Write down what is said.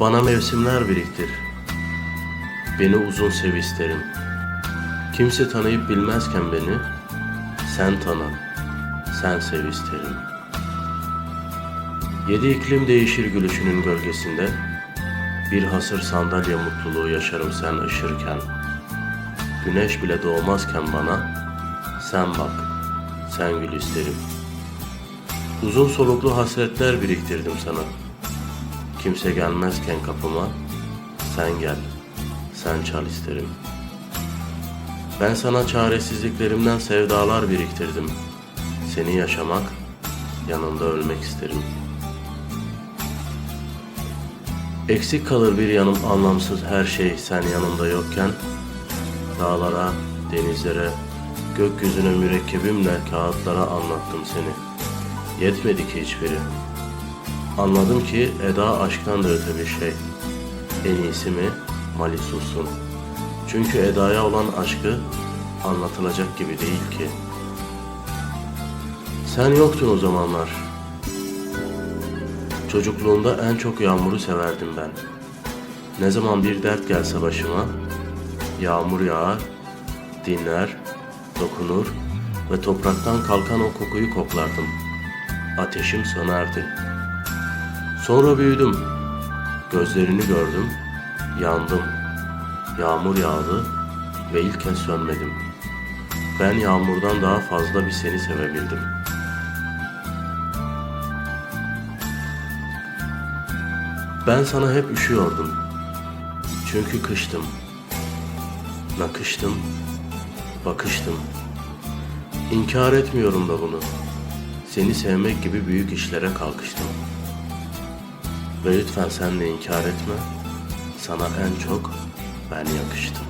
Bana mevsimler biriktir. Beni uzun sev isterim. Kimse tanıyıp bilmezken beni, sen tanı, sen sev isterim. Yedi iklim değişir gülüşünün gölgesinde, bir hasır sandalye mutluluğu yaşarım sen ışırken. Güneş bile doğmazken bana, sen bak, sen gül isterim. Uzun soluklu hasretler biriktirdim sana. Kimse gelmezken kapıma, sen gel, sen çal isterim. Ben sana çaresizliklerimden sevdalar biriktirdim. Seni yaşamak, yanında ölmek isterim. Eksik kalır bir yanım anlamsız her şey sen yanımda yokken. Dağlara, denizlere, gökyüzüne mürekkebimle kağıtlara anlattım seni. Yetmedi ki hiçbiri. Anladım ki Eda aşktan da öte bir şey. En iyisi mi Mali sussun. Çünkü Eda'ya olan aşkı anlatılacak gibi değil ki. Sen yoktun o zamanlar. Çocukluğumda en çok yağmuru severdim ben. Ne zaman bir dert gelse başıma, yağmur yağar, dinler, dokunur ve topraktan kalkan o kokuyu koklardım. Ateşim sönerdi. Sonra büyüdüm. Gözlerini gördüm, yandım. Yağmur yağdı ve ilk kez sönmedim. Ben yağmurdan daha fazla bir seni sevebildim. Ben sana hep üşüyordum. Çünkü kıştım. Nakıştım, bakıştım. İnkar etmiyorum da bunu. Seni sevmek gibi büyük işlere kalkıştım. Ve lütfen sen de inkar etme. Sana en çok ben yakıştım.